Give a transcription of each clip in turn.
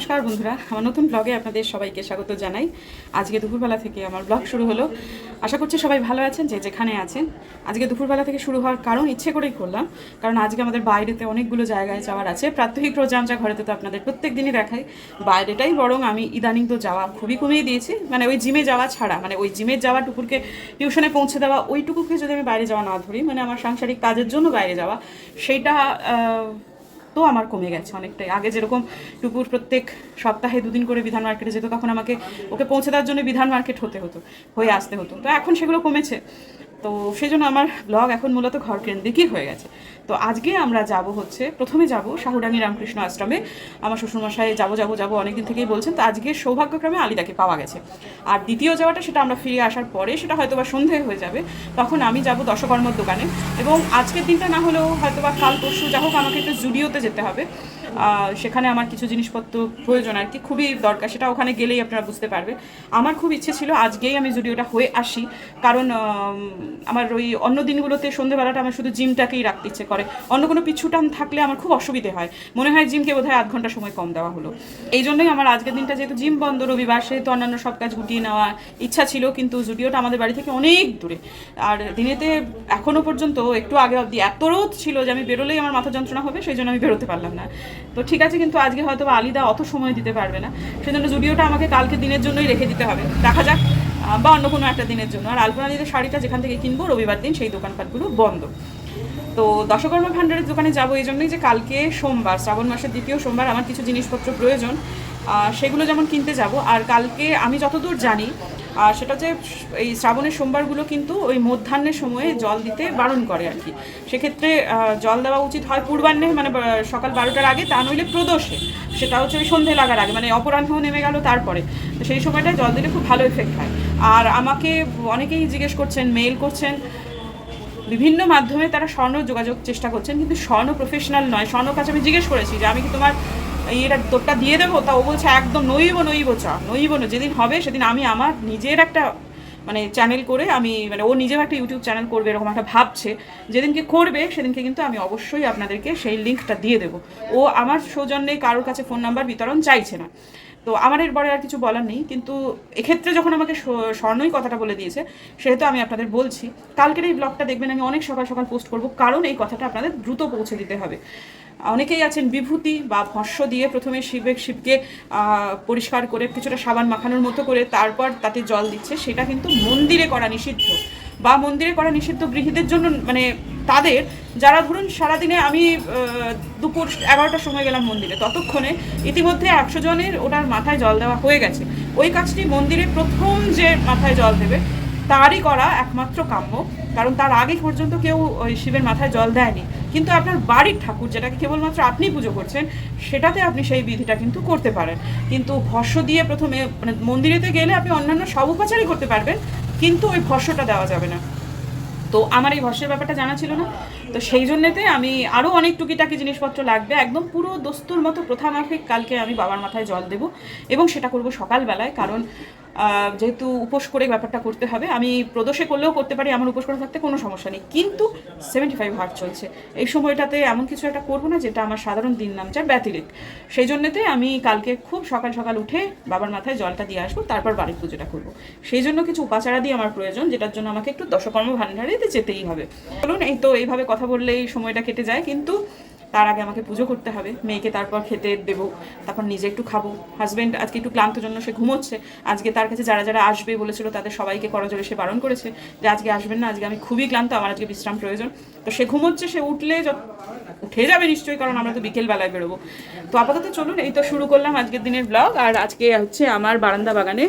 নমস্কার বন্ধুরা, আমার নতুন ব্লগে আপনাদের সবাইকে স্বাগত জানাই। আজকে দুপুরবেলা থেকে আমার ব্লগ শুরু হলো। আশা করছি সবাই ভালো আছেন, যে যেখানে আছেন। আজকে দুপুরবেলা থেকে শুরু হওয়ার কারণ ইচ্ছে করেই করলাম, কারণ আজকে আমাদের বাইরেতে অনেকগুলো জায়গায় যাওয়ার আছে। প্রাত্যহিক প্রোগ্রামটা ঘরেতে তো আপনাদের প্রত্যেক দিনই দেখাই। বাইরেটাই বরং আমি ইদানিং তো যাওয়া খুবই কমিয়ে দিয়েছি। মানে ওই জিমে যাওয়া ছাড়া মানে ওই জিমে যাওয়া, টুকুরকে টিউশনে পৌঁছে দেওয়া, ওইটুকুকে যদি আমি বাইরে যাওয়া না ধরি মানে আমার সাংসারিক কাজের জন্য বাইরে যাওয়া সেইটা তো আমার কমে গেছে অনেকটাই। আগে যেরকম টুকুর প্রত্যেক সপ্তাহে দুদিন করে বিধান মার্কেটে যেত, তখন আমাকে ওকে পৌঁছে দেওয়ার জন্য বিধান মার্কেট হতে হতো, হয়ে আসতে হতো। তো এখন সেগুলো কমেছে। তো সেই জন্য আমার ব্লগ এখন মূলত ঘর কেন্দ্রিকই হয়ে গেছে। তো আজকে আমরা যাব হচ্ছে, প্রথমে যাব শাহুডাঙ্গি রামকৃষ্ণ আশ্রমে। আমার শ্বশুরমশাই যাব যাব যাব অনেকদিন থেকেই বলছেন, তো আজকে সৌভাগ্যক্রমে আলিদাকে পাওয়া গেছে। আর দ্বিতীয় যাওয়াটা সেটা আমরা ফিরে আসার পরে, সেটা হয়তো বা সন্ধে হয়ে যাবে, তখন আমি যাব দশকর্মর দোকানে। এবং আজকের দিনটা না হলেও হয়তো বা কাল পরশু যা হোক আমাকে একটু জুডিওতে যেতে হবে। সেখানে আমার কিছু জিনিসপত্র প্রয়োজন আর কি, খুবই দরকার, সেটা ওখানে গেলেই আপনারা বুঝতে পারবে। আমার খুব ইচ্ছে ছিল আজকেই আমি জুডিওটা হয়ে আসি, কারণ আমার ওই অন্য দিনগুলোতে সন্ধ্যেবেলাটা আমার শুধু জিমটাকেই রাখতে ইচ্ছে করে। অন্য কোনো পিছুটান থাকলে আমার খুব অসুবিধে হয়। মনে হয় জিমকে বোধহয় আধ ঘণ্টা সময় কম দেওয়া হলো। এই জন্যই আমার আজকের দিনটা যেহেতু জিম বন্ধ, রবিবার সেহেতু অন্যান্য সব কাজ গুটিয়ে নেওয়া ইচ্ছা ছিল, কিন্তু জুডিওটা আমাদের বাড়ি থেকে অনেক দূরে। আর দিনেতে এখনও পর্যন্ত, একটু আগে অবধি এত রোদ ছিল যে আমি বেরোলেই আমার মাথা যন্ত্রণা হবে, সেই জন্য আমি বেরোতে পারলাম না। তো ঠিক আছে, কিন্তু আজকে হয়তো আলিদা অত সময় দিতে পারবে না। সেজন্য জুডিওটা আমাকে কালকে দিনের জন্যই রেখে দিতে হবে। দেখা যাক বা অন্য কোনো একটা দিনের জন্য। আর আলপনা দিদের শাড়িটা যেখান থেকে কিনবো, রবিবার দিন সেই দোকানপাটগুলো বন্ধ। তো দশকর্মা ভাণ্ডারের দোকানে যাব এই জন্যই যে কালকে সোমবার, শ্রাবণ মাসের দ্বিতীয় সোমবার আমার কিছু জিনিসপত্র প্রয়োজন। সেগুলো যেমন কিনতে যাব, আর কালকে আমি যতদূর জানি আর সেটা যে এই শ্রাবণের সোমবারগুলো কিন্তু ওই মধ্যাহ্নের সময়ে জল দিতে বারণ করে আর কি। সেক্ষেত্রে জল দেওয়া উচিত হয় পূর্বাহ্নে মানে সকাল বারোটার আগে, তা নইলে প্রদোষে। সেটা হচ্ছে ওই সন্ধে লাগার আগে মানে অপরাহ্ন নেমে গেল তারপরে। তো সেই সময়টায় জল দিলে খুব ভালো এফেক্ট হয়। আর আমাকে অনেকেই জিজ্ঞেস করছেন মেইল করছেন, বিভিন্ন মাধ্যমে তারা স্বর্ণ যোগাযোগ চেষ্টা করছেন, কিন্তু স্বর্ণ প্রফেশনাল নয়। স্বর্ণ কাছে আমি জিজ্ঞেস করেছি যে, আমি কি তোমার এটা তোরটা দিয়ে দেবো, তা ও বলছে, একদম নইব নইব, চা, নইব না। যেদিন হবে সেদিন আমি আমার নিজের একটা মানে চ্যানেল করে আমি মানে ও নিজেও একটা ইউটিউব চ্যানেল করবে, এরকম একটা ভাবছে। যেদিনকে করবে, সেদিনকে কিন্তু আমি অবশ্যই আপনাদেরকে সেই লিঙ্কটা দিয়ে দেবো। ও আমার সৌজন্যে কারোর কাছে ফোন নাম্বার বিতরণ চাইছে না। তো আমার এরপরে আর কিছু বলার নেই, কিন্তু এক্ষেত্রে যখন আমাকে স্বর্ণই কথাটা বলে দিয়েছে, সেহেতু আমি আপনাদের বলছি। কালকের এই ব্লগটা দেখবেন, আমি অনেক সকাল সকাল পোস্ট করব, কারণ এই কথাটা আপনাদের দ্রুত পৌঁছে দিতে হবে। অনেকেই আছেন বিভূতি বা ভস্য দিয়ে প্রথমে শিবের শিবকে পরিষ্কার করে কিছুটা সাবান মাখানোর মতো করে তারপর তাতে জল দিচ্ছে। সেটা কিন্তু মন্দিরে করা নিষিদ্ধ বা মন্দিরে করা নিষিদ্ধ গৃহীদের জন্য মানে তাদের যারা ধরুন সারাদিনে আমি দুপুর এগারোটার সময় গেলাম মন্দিরে, ততক্ষণে ইতিমধ্যে একশো জনের ওটার মাথায় জল দেওয়া হয়ে গেছে। ওই কাজটি মন্দিরে প্রথম যে মাথায় জল দেবে, তারই করা একমাত্র কাম্য। কারণ তার আগে পর্যন্ত কেউ ওই শিবের মাথায় জল দেয়নি। কিন্তু আপনার বাড়ির ঠাকুর, যেটাকে কেবলমাত্র আপনি পুজো করছেন, সেটাতে আপনি সেই বিধিটা কিন্তু করতে পারেন। কিন্তু ভস্য দিয়ে প্রথমে মানে মন্দিরেতে গেলে আপনি অন্যান্য সব উপাচারই করতে পারবেন, কিন্তু ওই ভস্যটা দেওয়া যাবে না। তো আমার এই ভস্যের ব্যাপারটা জানা ছিল না। তো সেই জন্যেতে আমি আরও অনেক টুকিটাকি জিনিসপত্র লাগবে। একদম পুরো দস্তুর মতো প্রথা মাফিক কালকে আমি বাবার মাথায় জল দেব এবং সেটা করব সকালবেলায়, কারণ যেহেতু উপোস করে ব্যাপারটা করতে হবে, আমি প্রদোষে করলেও করতে পারি আমার উপোস করে থাকতে কোনো সমস্যা নেই। কিন্তু সেভেন্টি ফাইভ হার্ট চলছে। এই সময়টাতে এমন কিছু একটা করব না, যেটা আমার সাধারণ দিন নাম যার ব্যতিরিক। সেই জন্যতে আমি কালকে খুব সকাল সকাল উঠে বাবার মাথায় জলটা দিয়ে আসব, তারপর বাড়ির পুজোটা করব। সেই জন্য কিছু উপাচারা দিয়ে আমার প্রয়োজন, যেটার জন্য আমাকে একটু দশকর্ম ভান্ডারিতে যেতেই হবে। বলুন এই তো এইভাবে কথা বললে এই সময়টা কেটে যায়, কিন্তু তার আগে আমাকে পুজো করতে হবে, মেয়েকে তারপর খেতে দেবো, তারপর নিজে একটু খাব। হাজব্যান্ড আজকে একটু ক্লান্ত জন্য সে ঘুমোচ্ছে। আজকে তার কাছে যারা যারা আসবে বলেছিল তাদের সবাইকে করজোরে সে বারণ করেছে যে আজকে আসবেন না, আজকে আমি খুবই ক্লান্ত, আমার আজকে বিশ্রাম প্রয়োজন। তো সে ঘুমোচ্ছে, সে উঠলে উঠে যাবে নিশ্চয়ই, কারণ আমরা তো বিকেলবেলায় বেরোবো। তো আপাতত চলুন, এই তো শুরু করলাম আজকের দিনের ব্লগ আর আজকে হচ্ছে আমার বারান্দা বাগানে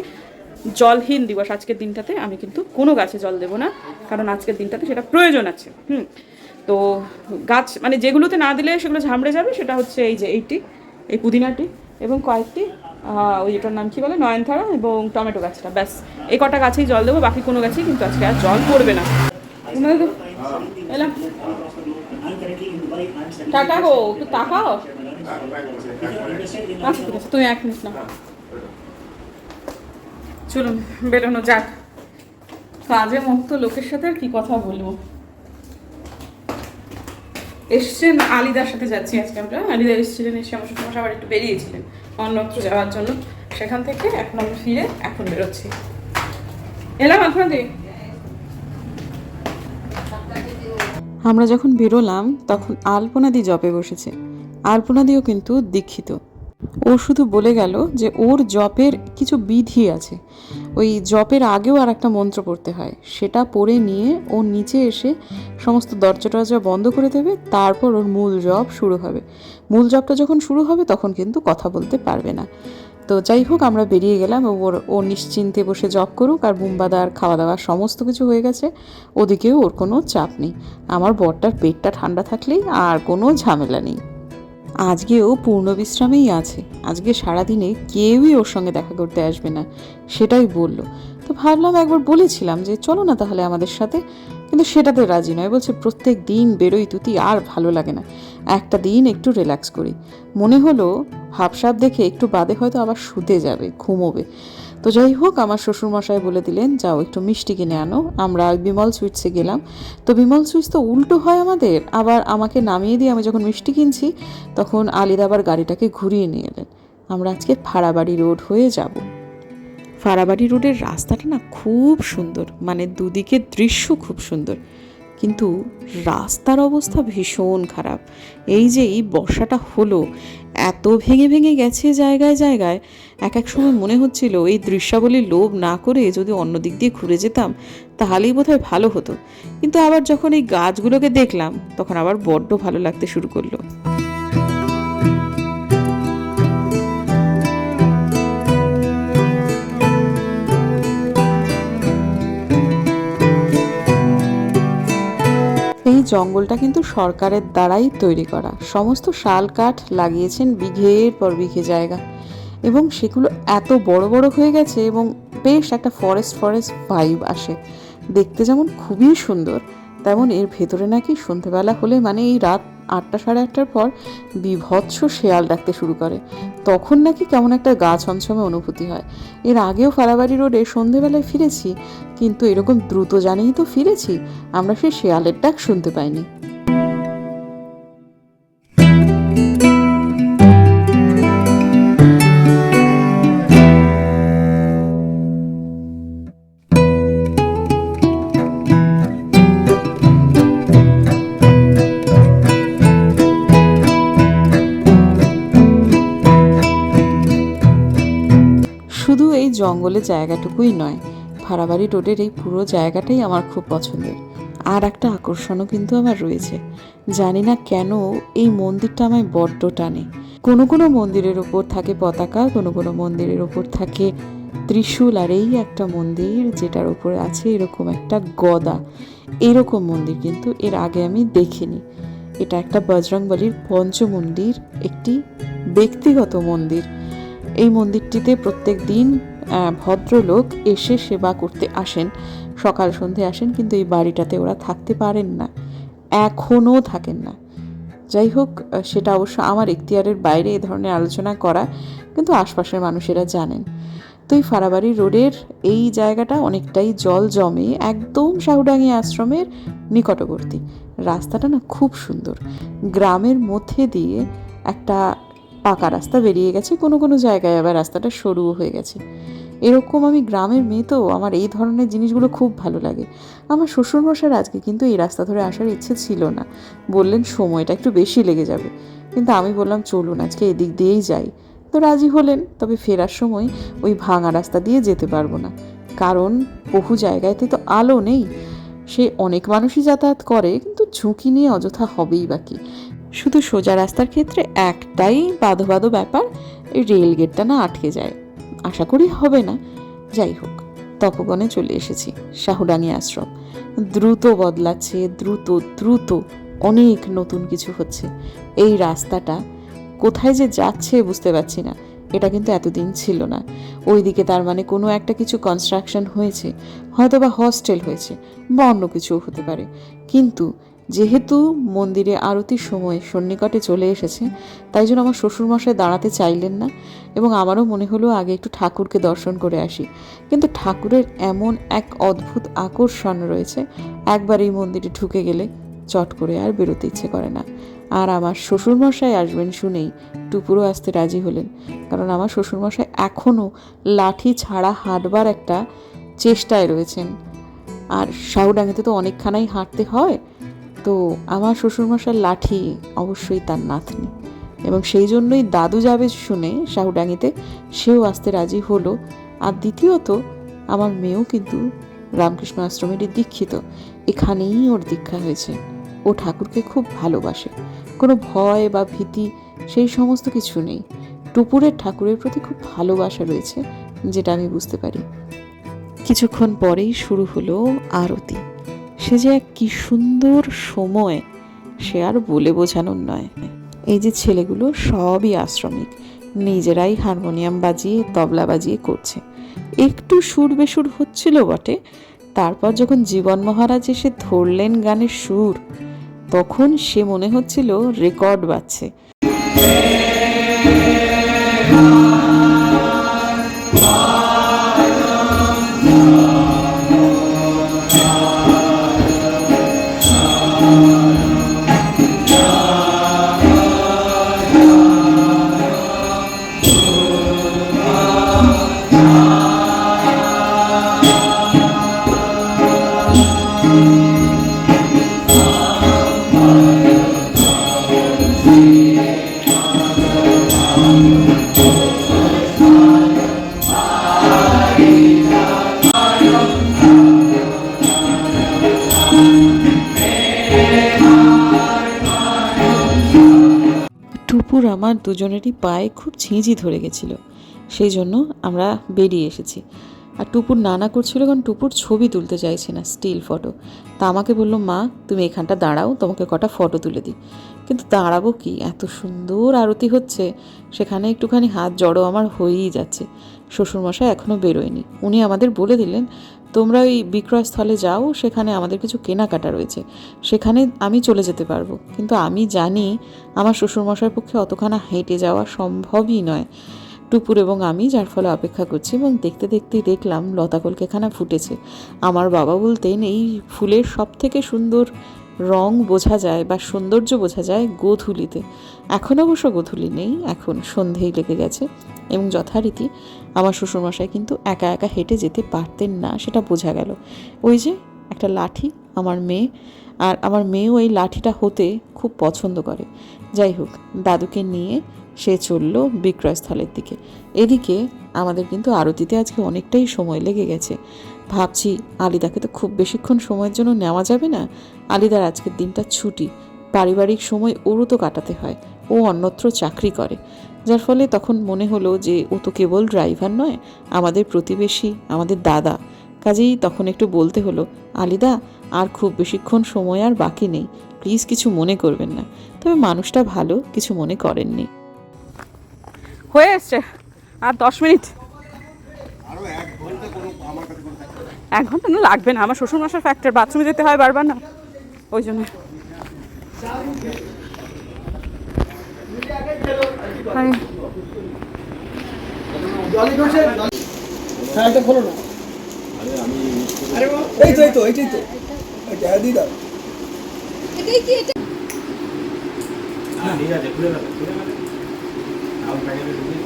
জলহীন দিবস। আজকের দিনটাতে আমি কিন্তু কোনো গাছে জল দেবো না, কারণ আজকের দিনটাতে সেটা প্রয়োজন আছে। হুম। তো গাছ মানে যেগুলোতে না দিলে সেগুলো ঝামড়ে যাবে, সেটা হচ্ছে এই যে এইটি, এই পুদিনাটি এবং কয়েকটি ওই এটার নাম কি বলে, নয়নতারা এবং টমেটো গাছটা। ব্যাস, এই কটা গাছেই জল দেবো, বাকি কোনো গাছেই কিন্তু আজকে আর জল পড়বে না। গো, একটু আচ্ছা তুমি এক মিনিট না চলুন, বেরোনো যাক। কাজে মুক্ত লোকের সাথে আর কি কথা বলব? এসছেন আলিদার সাথে যাচ্ছি আজকে আমরা। আলিদা এসেছিলেন এসে আমার শ্বশুর আবার একটু বেরিয়েছিলেন অন্যত্র যাওয়ার জন্য। সেখান থেকে এখন আমরা ফিরে এখন বেরোচ্ছি। এলাম আপনাদের? আমরা যখন বেরোলাম, তখন আলপনাদি জপে বসেছে। আলপনাদিও কিন্তু দীক্ষিত। ও শুধু বলে গেল যে ওর জপের কিছু বিধি আছে। ওই জপের আগেও আর একটা মন্ত্র পড়তে হয়। সেটা পড়ে নিয়ে ও নিচে এসে সমস্ত দরজা টরজা বন্ধ করে দেবে, তারপর ওর মূল জপ শুরু হবে। মূল জপটা যখন শুরু হবে, তখন কিন্তু কথা বলতে পারবে না। তো যাই হোক, আমরা বেরিয়ে গেলাম। ওর ও নিশ্চিন্তে বসে জব করুক আর বুম্বাদার খাওয়া দাওয়া সমস্ত কিছু হয়ে গেছে। ওদিকেও ওর কোনো চাপ নেই। আমার বরটার পেটটা ঠান্ডা থাকলেই আর কোনো ঝামেলা নেই। আজকেও পূর্ণ বিশ্রামেই আছে। আজকে সারাদিনে কেউই ওর সঙ্গে দেখা করতে আসবে না, সেটাই বলল। তো ভাবলাম একবার বলেছিলাম যে, চলো না তাহলে আমাদের সাথে। কিন্তু সেটাতে রাজি নয়, বলছে, প্রত্যেক দিন বেরোই তুতি আর ভালো লাগে না। একটা দিন একটু রিল্যাক্স করি। মনে হলো হাফসাপ দেখে একটু বাদে হয়তো আবার শুতে যাবে, ঘুমোবে। তো যাই হোক, আমার শ্বশুরমশাই বলে দিলেন, যাও, একটু মিষ্টি কিনে আনো। আমরা বিমল সুইটসে গেলাম। তো বিমল সুইটস তো উল্টো হয় আমাদের, আবার আমাকে নামিয়ে দিয়ে আমি যখন মিষ্টি কিনছি, তখন আলিদা আবার গাড়িটাকে ঘুরিয়ে নিয়ে এলেন। আমরা আজকে ফাড়াবাড়ি রোড হয়ে যাব। ফাড়াবাড়ি রোডের রাস্তাটা না খুব সুন্দর মানে দুদিকের দৃশ্য খুব সুন্দর। কিন্তু রাস্তার অবস্থা ভীষণ খারাপ। এই যে এই বর্ষাটা হলো এত ভেঙে ভেঙে গেছে জায়গায় জায়গায়। এক এক সময় মনে হচ্ছিল, এই দৃশ্যাবলীর লোভ না করে যদি অন্য দিক দিয়ে ঘুরে যেতাম, তাহলেই বোধহয় ভালো হতো। কিন্তু আবার যখন এই গাছগুলোকে দেখলাম, তখন আবার বড্ড ভালো লাগতে শুরু করল। এই জঙ্গলটা কিন্তু সরকারের দ্বারাই তৈরি করা। সমস্ত শাল কাঠ লাগিয়েছেন বিঘের পর বিঘে জায়গা। এবং সেগুলো এত বড় বড় হয়ে গেছে এবং বেশ একটা ফরেস্ট ফরেস্ট ভাইব আসে। দেখতে যেমন খুবই সুন্দর, তেমন এর ভেতরে নাকি সন্ধেবেলা হলে মানে এই রাত আটটা সাড়ে আটটার পর বিভৎস শেয়াল ডাকতে শুরু করে। তখন নাকি কেমন একটা গা ছমছমে অনুভূতি হয়। এর আগেও ফারাবাড়ি রোডে সন্ধেবেলায় ফিরেছি, কিন্তু এরকম দ্রুত জানেই তো ফিরেছি, আমরা সেই শেয়ালের ডাক শুনতে পাইনি। জঙ্গলের জায়গাটুকুই নয়, ভাড়াবাড়ি রোডের এই পুরো জায়গাটাই আমার খুব পছন্দের। আর একটা আকর্ষণও কিন্তু আমার রয়েছে। জানি না কেন এই মন্দিরটা আমায় বড্ড টানে। কোনো কোনো মন্দিরের ওপর থাকে পতাকা, কোনো কোনো মন্দিরের ওপর থাকে ত্রিশূল, আর এই একটা মন্দির যেটার উপরে আছে এরকম একটা গদা। এরকম মন্দির কিন্তু এর আগে আমি দেখিনি। এটা একটা বজরংবলির পঞ্চমন্দির একটি ব্যক্তিগত মন্দির। এই মন্দিরটিতে প্রত্যেক দিন ভদ্রলোক এসে সেবা করতে আসেন। সকাল সন্ধে আসেন, কিন্তু এই বাড়িটাতে ওরা থাকতে পারেন না। এখনও থাকেন না। যাই হোক সেটা অবশ্য আমার এখতিয়ারের বাইরে এ ধরনের আলোচনা করা, কিন্তু আশপাশের মানুষেরা জানেন। তো এই ফারাবাড়ি রোডের এই জায়গাটা অনেকটাই জল জমে, একদম শাহুডাঙ্গি আশ্রমের নিকটবর্তী। রাস্তাটা না খুব সুন্দর। গ্রামের মধ্যে দিয়ে একটা পাকা রাস্তা বেরিয়ে গেছে, কোনো কোনো জায়গায় আবার রাস্তাটা সরুও হয়ে গেছে। এরকম আমি গ্রামের মেয়ে তো, আমার এই ধরনের জিনিসগুলো খুব ভালো লাগে। আমার শ্বশুরমশার আজকে কিন্তু এই রাস্তা ধরে আসার ইচ্ছে ছিল না। বললেন, সময়টা একটু বেশি লেগে যাবে। কিন্তু আমি বললাম, চলুন, আজকে এদিক দিয়েই যাই। তো রাজি হলেন, তবে ফেরার সময় ওই ভাঙা রাস্তা দিয়ে যেতে পারব না। কারণ বহু জায়গাতে তো আলো নেই। সে অনেক মানুষই যাতায়াত করে, কিন্তু ঝুঁকি নিয়ে অযথা হবেই বাকি শুধু সোজা রাস্তার ক্ষেত্রে একটাই বাধো বাধো ব্যাপার রেল গেটটা না আটকে যায়। আশা করি হবে না। যাই হোক তপগণে চলে এসেছি, শাহুডাঙ্গি আশ্রম। দ্রুত বদলাচ্ছে, দ্রুত দ্রুত অনেক নতুন কিছু হচ্ছে। এই রাস্তাটা কোথায় যে যাচ্ছে বুঝতে পারছি না। এটা কিন্তু এতদিন ছিল না। ওইদিকে তার মানে কোনো একটা কিছু কনস্ট্রাকশন হয়েছে হয়তো বা হস্টেল হয়েছে, বা অন্য কিছুও হতে পারে। কিন্তু যেহেতু মন্দিরে আরতির সময় সন্নিকটে চলে এসেছে, তাই জন্য আমার শ্বশুরমশাই দাঁড়াতে চাইলেন না এবং আমারও মনে হলো আগে একটু ঠাকুরকে দর্শন করে আসি। কিন্তু ঠাকুরের এমন এক অদ্ভুত আকর্ষণ রয়েছে, একবার এই মন্দিরে ঢুকে গেলে চট করে আর বেরোতে ইচ্ছে করে না। আর আমার শ্বশুরমশাই আসবেন শুনেই টুপুরও আসতে রাজি হলেন, কারণ আমার শ্বশুরমশাই এখনও লাঠি ছাড়া হাঁটবার একটা চেষ্টায় রয়েছেন। আর শাহুডাঙ্গিতে তো অনেকখানাই হাঁটতে হয় তো আমার শ্বশুরমশার লাঠি অবশ্যই তার নাতনি। এবং সেই জন্যই দাদু যাবে শুনে শাহুডাঙ্গিতে, সেও আসতে রাজি হলো। আর দ্বিতীয়ত, আমার মেয়েও কিন্তু রামকৃষ্ণ আশ্রমেরই দীক্ষিত। এখানেই ওর দীক্ষা হয়েছে। ও ঠাকুরকে খুব ভালোবাসে। কোনো ভয় বা ভীতি, সেই সমস্ত কিছু নেই। টুপুরের ঠাকুরের প্রতি খুব ভালোবাসা রয়েছে, যেটা আমি বুঝতে পারি। কিছুক্ষণ পরেই শুরু হলো আরতি। সে যে এক কি সুন্দর সময়, সে আর বলে বোঝানোর নয়। এই যে ছেলেগুলো সবই আশ্রমিক, নিজেরাই হারমোনিয়াম বাজিয়ে, তবলা বাজিয়ে করছে। একটু সুর বেসুর হচ্ছিল বটে, তারপর যখন জীবন মহারাজ এসে ধরলেন গানের সুর, তখন সে মনে হচ্ছিল রেকর্ড বাজছে। টুপুর আমার দুজনেরই পায়ে খুব ছিঁচি ধরে গেছিল। সেই জন্য আমরা বেরিয়ে এসেছি। আর টুপুর নানা করছিল কারণ টুপুর ছবি তুলতে চাইছে না স্টিল ফটো তা আমাকে বলল, মা, তুমি এখানটা দাঁড়াও, তোমাকে কটা ফটো তুলে দিই। কিন্তু দাঁড়াবো কি? এত সুন্দর আরতি হচ্ছে, সেখানে একটুখানি হাত জড়ো আমার হয়েই যাচ্ছে। শ্বশুরমশাই এখনও বেরোয়নি। উনি আমাদের বলে দিলেন তোমরা ওই বিক্রয়স্থলে যাও, সেখানে আমাদের কিছু কেনাকাটা রয়েছে। সেখানে আমি চলে যেতে পারব। কিন্তু আমি জানি আমার শ্বশুরমশাইয়ের পক্ষে অতখানা হেঁটে যাওয়া সম্ভবই নয়। টুপুর এবং আমি, যার ফলে অপেক্ষা করছি এবং দেখতে দেখতে দেখলাম লতা কলকেখানা ফুটেছে। আমার বাবা বলতেন, এই ফুলের সব থেকে সুন্দর রং বোঝা যায় বা সৌন্দর্য বোঝা যায় গোধূলিতে। এখন অবশ্য গোধূলি নেই, এখন সন্ধেই লেগে গেছে। এবং যথারীতি আমার শ্বশুরমশাই কিন্তু একা একা হেঁটে যেতে পারতেন না, সেটা বোঝা গেল। ওই যে একটা লাঠি আমার মেয়ে, আর আমার মেয়েও এই লাঠিটা হতে খুব পছন্দ করে। যাই হোক, দাদুকে নিয়ে সে চলল বিক্রয়স্থলের দিকে। এদিকে আমাদের কিন্তু আরতিতে আজকে অনেকটাই সময় লেগে গেছে। ভাবছি আলিদাকে তো খুব বেশিক্ষণ সময়ের জন্য নেওয়া যাবে না। আলিদার আজকের দিনটা ছুটি। পারিবারিক সময় ওরও তো কাটাতে হয়। ও অন্যত্র চাকরি করে। যার ফলে তখন মনে হলো যে ও তো কেবল ড্রাইভার নয় আমাদের প্রতিবেশী আমাদের দাদা। কাজেই তখন একটু বলতে হলো আলিদা আর খুব বেশিক্ষণ সময় আর বাকি নেই। প্লিজ কিছু মনে করবেন না। তবে মানুষটা ভালো কিছু মনে করেননি। হয়ে এসছে। আর দশ মিনিট। এক ঘণ্টা না লাগবে না। আমার শ্বশুর মশার ফ্যাক্টর বাথরুমে যেতে হয় বারবার না। ওই জন্য। ঠিক আছে খুলে গেল খুলে গেল আমার প্যাকেটে ঢুকিয়ে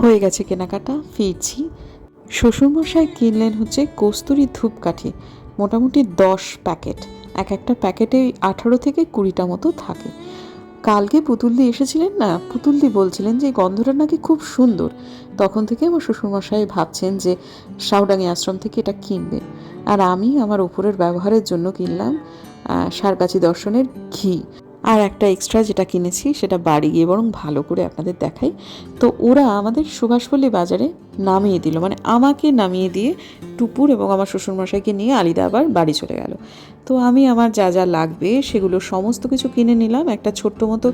হয়ে গেছে কেনাকাটা, ফিরছি। শ্বশুরমশাই কিনলেন হচ্ছে কস্তুরি ধূপকাঠি, মোটামুটি দশ প্যাকেট। এক একটা প্যাকেটে আঠারো থেকে কুড়িটা মতো থাকে। কালকে পুতুলদি এসেছিলেন না, পুতুলদি বলছিলেন যে গন্ধটা নাকি খুব সুন্দর। তখন থেকে আমার শ্বশুরমশাই ভাবছেন যে, সাউডাঙ্গি আশ্রম থেকে এটা কিনবে। আর আমি আমার উপরের ব্যবহারের জন্য কিনলাম সারগাছি দর্শনের ঘি। আর একটা এক্সট্রা যেটা কিনেছি সেটা বাড়ি গিয়ে বরং ভালো করে আপনাদের দেখাই। তো ওরা আমাদের সুভাষপল্লী বাজারে নামিয়ে দিল। মানে আমাকে নামিয়ে দিয়ে টুপুর এবং আমার শ্বশুরমশাইকে নিয়ে আলিদা আবার বাড়ি চলে গেল। তো আমি আমার যা যা লাগবে সেগুলো সমস্ত কিছু কিনে নিলাম, একটা ছোট্ট মতো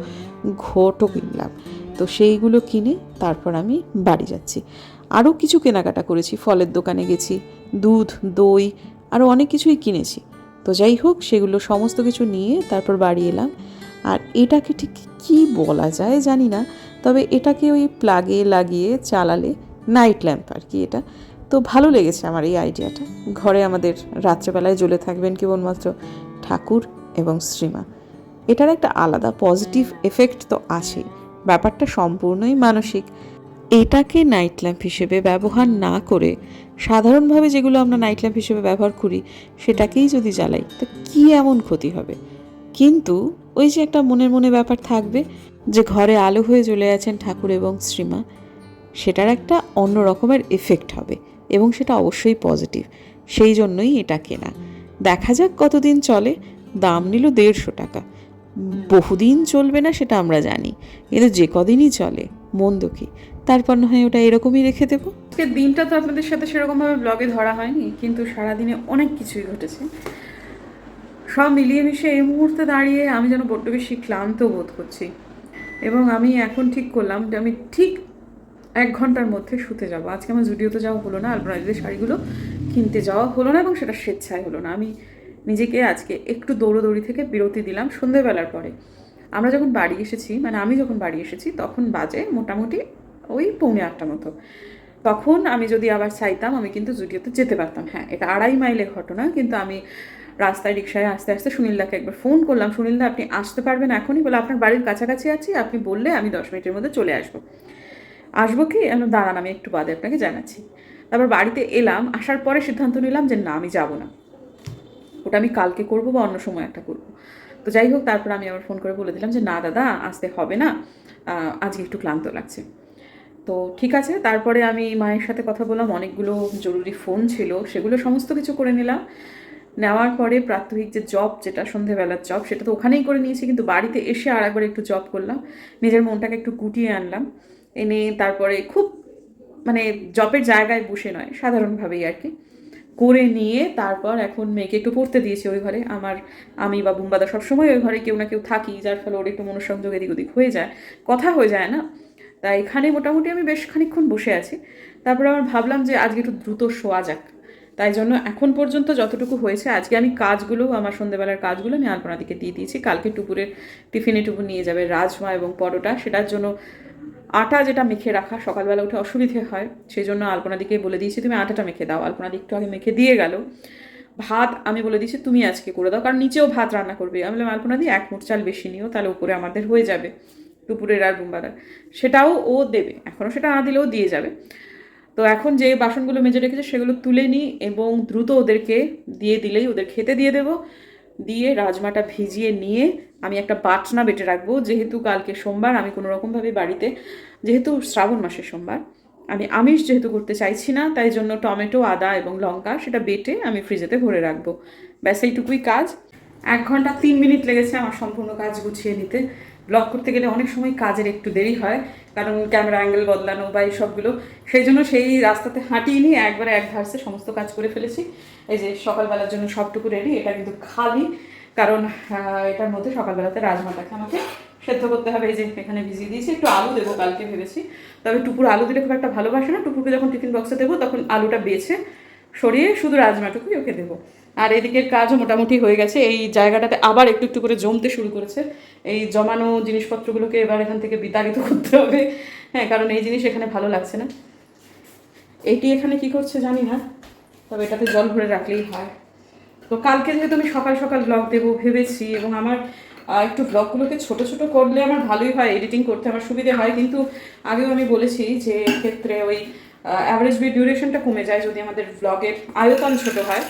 ঘটও কিনলাম। তো সেইগুলো কিনে তারপর আমি বাড়ি যাচ্ছি। আরও কিছু কেনাকাটা করেছি, ফলের দোকানে গেছি, দুধ, দই, আরও অনেক কিছুই কিনেছি। তো যাই হোক, সেগুলো সমস্ত কিছু নিয়ে তারপর বাড়ি এলাম। আর এটাকে ঠিক কি বলা যায় জানি না, তবে এটাকে ওই প্লাগে লাগিয়ে চালালে নাইট ল্যাম্প আর কি এটা। তো ভালো লেগেছে আমার এই আইডিয়াটা ঘরে আমাদের রাত্রেবেলায় জ্বলে থাকবেন কেবলমাত্র ঠাকুর এবং শ্রীমা। এটার একটা আলাদা পজিটিভ এফেক্ট তো আছেই। ব্যাপারটা সম্পূর্ণই মানসিক। এটাকে নাইট ল্যাম্প হিসেবে ব্যবহার না করে সাধারণভাবে যেগুলো আমরা নাইট ল্যাম্প হিসেবে ব্যবহার করি, সেটাকেই যদি জ্বালাই, তো কী এমন ক্ষতি হবে? কিন্তু ওই যে একটা মনের মনে ব্যাপার থাকবে যে ঘরে আলো হয়ে চলে আছেন ঠাকুর এবং শ্রীমা। সেটার একটা অন্য রকমের এফেক্ট হবে এবং সেটা অবশ্যই পজিটিভ সেই জন্যই এটা কেনা। দেখা যাক কতদিন চলে। দাম নিল দেড়শো টাকা। বহুদিন চলবে না সেটা আমরা জানি। কিন্তু যে কদিনই চলে, মন্দ কি? তারপর না হয় ওটা এরকমই রেখে দেবো। দিনটা তো আপনাদের সাথে সেরকমভাবে ব্লগে ধরা হয়নি, কিন্তু সারাদিনে অনেক কিছুই ঘটেছে। সব মিলিয়ে মিশে এই মুহূর্তে দাঁড়িয়ে আমি যেন বড্ড বেশি ক্লান্ত বোধ করছি। এবং আমি এখন ঠিক করলাম যে আমি ঠিক এক ঘণ্টার মধ্যে শুতে যাব। আজকে আমার জুডিওতে যাওয়া হলো না আলবরাইজের শাড়িগুলো কিনতে যাওয়া হলো না এবং সেটা স্বেচ্ছায় হলো না। আমি নিজেকে আজকে একটু দৌড়োদৌড়ি থেকে বিরতি দিলাম সন্ধেবেলার পরে। আমরা যখন বাড়ি এসেছি মানে আমি যখন বাড়ি এসেছি, তখন বাজে মোটামুটি ওই পৌনে আটটা মতো। তখন আমি যদি আবার চাইতাম, আমি কিন্তু জুডিওতে যেতে পারতাম। হ্যাঁ এটা আড়াই মাইলের ঘটনা, কিন্তু আমি রাস্তায়, রিক্সায় আস্তে আস্তে সুনীলদাকে একবার ফোন করলাম। সুনীলদা, আপনি আসতে পারবেন এখনই? বলে, আপনার বাড়ির কাছাকাছি আছি, আপনি বললে আমি দশ মিনিটের মধ্যে চলে আসব। আসব কি? আমি দাঁড়ান, আমি একটু বাদে আপনাকে জানাচ্ছি। তারপর বাড়িতে এলাম, আসার পরে সিদ্ধান্ত নিলাম যে, না, আমি যাব না। ওটা আমি কালকে করব বা অন্য সময় একটা করব। তো যাই হোক, তারপর আমি আবার ফোন করে বলে দিলাম যে, না, দাদা, আসতে হবে না। আজকে একটু ক্লান্ত লাগছে। তো ঠিক আছে, তারপরে আমি মায়ের সাথে কথা বললাম, অনেকগুলো জরুরি ফোন ছিল, সেগুলো সমস্ত কিছু করে নিলাম। নেওয়ার পরে প্রাত্যহিক যে জব যেটা সন্ধেবেলার জব সেটা তো ওখানেই করে নিয়েছি, কিন্তু বাড়িতে এসে আর একবার একটু জব করলাম। নিজের মনটাকে একটু গুটিয়ে আনলাম। এনে তারপরে খুব মানে জবের জায়গায় বসে নয়, সাধারণভাবেই আর কি। করে নিয়ে তারপর এখন মেয়েকে একটু পড়তে দিয়েছি ওই ঘরে। আমার আমি বা বুম্বাদা সবসময় ওই ঘরে কেউ না কেউ থাকি, যার ফলে ওর একটু মনোসংযোগ এদিক ওদিক হয়ে যায়। কথা হয়ে যায় না। তাই এখানে মোটামুটি আমি বেশ খানিকক্ষণ বসে আছি। তারপরে আমার ভাবলাম যে আজকে একটু দ্রুত শোয়া যাক। তাই জন্য এখন পর্যন্ত যতটুকু হয়েছে, আজকে আমি কাজগুলো, আমার সন্ধ্যেবেলার কাজগুলো আমি আলপনাদিকে দিয়ে দিয়েছি। কালকে টুপুরের টিফিনে টুপুর নিয়ে যাবে রাজমা এবং পরোটা। সেটার জন্য আটা যেটা মেখে রাখা, সকালবেলা উঠে অসুবিধে হয় সেই জন্য আলপনাদিকে বলে দিয়েছি, তুমি আটাটা মেখে দাও। আলপনাদি একটু আগে মেখে দিয়ে গেল। ভাত আমি বলে দিয়েছি, তুমি আজকে করে দাও। কারণ নিচেও ভাত রান্না করবে। আমি বললাম, আলপনাদি, এক মুঠ চাল বেশি নিও, তাহলে উপরে আমাদের হয়ে যাবে। দুপুরের আর বুম্বাদার সেটাও ও দেবে। এখনও সেটা না দিলেও দিয়ে যাবে। তো এখন যে বাসনগুলো মেজে রেখেছে সেগুলো তুলে নিই এবং দ্রুত ওদেরকে দিয়ে দিলেই ওদের খেতে দিয়ে দেবো। দিয়ে রাজমাটা ভিজিয়ে নিয়ে আমি একটা বাটনা বেটে রাখব। যেহেতু কালকে সোমবার, আমি কোনো রকমভাবে বাড়িতে, যেহেতু শ্রাবণ মাসের সোমবার, আমি আমিষ যেহেতু করতে চাইছি না, তাই জন্য টমেটো, আদা এবং লঙ্কা সেটা বেটে আমি ফ্রিজেতে ভরে রাখব। ব্যাস, এইটুকুই কাজ। এক ঘণ্টা তিন মিনিট লেগেছে আমার সম্পূর্ণ কাজ গুছিয়ে নিতে। ব্লগ করতে গেলে অনেক সময় কাজের একটু দেরি হয়, কারণ ক্যামেরা অ্যাঙ্গেল বদলানো বা এই সবগুলো। সেই জন্য সেই রাস্তাতে হাঁটিয়ে নিয়ে একবারে এক ধারসে সমস্ত কাজ করে ফেলেছি। এই যে সকালবেলার জন্য সবটুকু রেডি এটা কিন্তু খালি, কারণ এটার মধ্যে সকালবেলাতে রাজমাটাকে আমাকে সেদ্ধ করতে হবে। এই যে এখানে ভিজিয়ে দিয়েছি, একটু আলু দেবো কালকে ভেবেছি। তবে টুকুর আলু দিলে খুব একটা ভালোবাসে না। টুকুরকে যখন টিফিন বক্সে দেবো, তখন আলুটা বেছে সরিয়ে শুধু রাজমাটুকুই ওকে দেবো। আর এদিকের কাজও মোটামুটি হয়ে গেছে। এই জায়গাটাতে আবার একটু একটু করে জমতে শুরু করেছে। এই জমানো জিনিসপত্রগুলোকে এবার এখান থেকে বিতাড়িত করতে হবে। হ্যাঁ কারণ এই জিনিস এখানে ভালো লাগছে না। এটি এখানে কি করছে জানি না, তবে এটাতে জল ভরে রাখলেই হয়। তো কালকে যেহেতু আমি সকাল সকাল ব্লগ দেবো ভেবেছি এবং আমার একটু ব্লগগুলোকে ছোট ছোট করলে আমার ভালোই হয় এডিটিং করতে আমার সুবিধে হয়। কিন্তু আগেও আমি বলেছি যে ক্ষেত্রে ওই অ্যাভারেজ বি ডিউরেশনটা কমে যায় যদি আমাদের ব্লগের আয়তন ছোট হয়।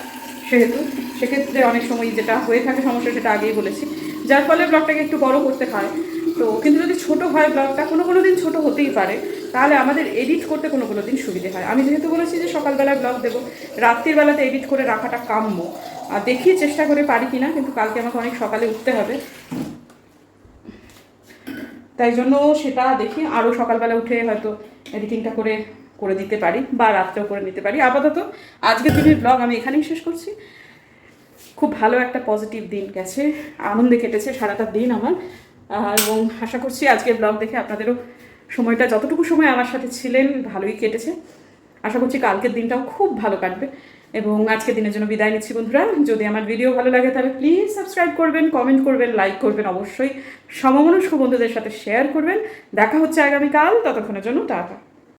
সেহেতু সেক্ষেত্রে অনেক সময় যেটা হয়ে থাকে সমস্যা সেটা আগেই বলেছি। যার ফলে ব্লগটাকে একটু বড় করতে হয়। তো কিন্তু যদি ছোট হয় ব্লগটা, কোনো কোনো দিন ছোটো হতেই পারে। তাহলে আমাদের এডিট করতে কোনো কোনো দিন সুবিধে হয়। আমি যেহেতু বলেছি যে সকালবেলায় ব্লগ দেবো, রাত্রির বেলাতে এডিট করে রাখাটা কাম্য। আর দেখি চেষ্টা করে পারি কিনা, কিন্তু কালকে আমাকে অনেক সকালে উঠতে হবে। তাই জন্য সেটা দেখি। আরও সকালবেলা উঠে হয়তো এডিটিংটা করে করে দিতে পারি বা রাত্রেও করে নিতে পারি। আপাতত আজকের দিনের ব্লগ আমি এখানেই শেষ করছি। খুব ভালো একটা পজিটিভ দিন গেছে, আনন্দে কেটেছে সারাটা দিন আমার। এবং আশা করছি আজকের ব্লগ দেখে আপনাদেরও সময়টা যতটুকু সময় আমার সাথে ছিলেন, ভালোই কেটেছে। আশা করছি কালকের দিনটাও খুব ভালো কাটবে। এবং আজকের দিনের জন্য বিদায় নিচ্ছি বন্ধুরা। যদি আমার ভিডিও ভালো লাগে তাহলে প্লিজ সাবস্ক্রাইব করবেন কমেন্ট করবেন লাইক করবেন অবশ্যই। সমমনস্ক বন্ধুদের সাথে শেয়ার করবেন। দেখা হচ্ছে আগামীকাল। ততক্ষণের জন্য টাটা।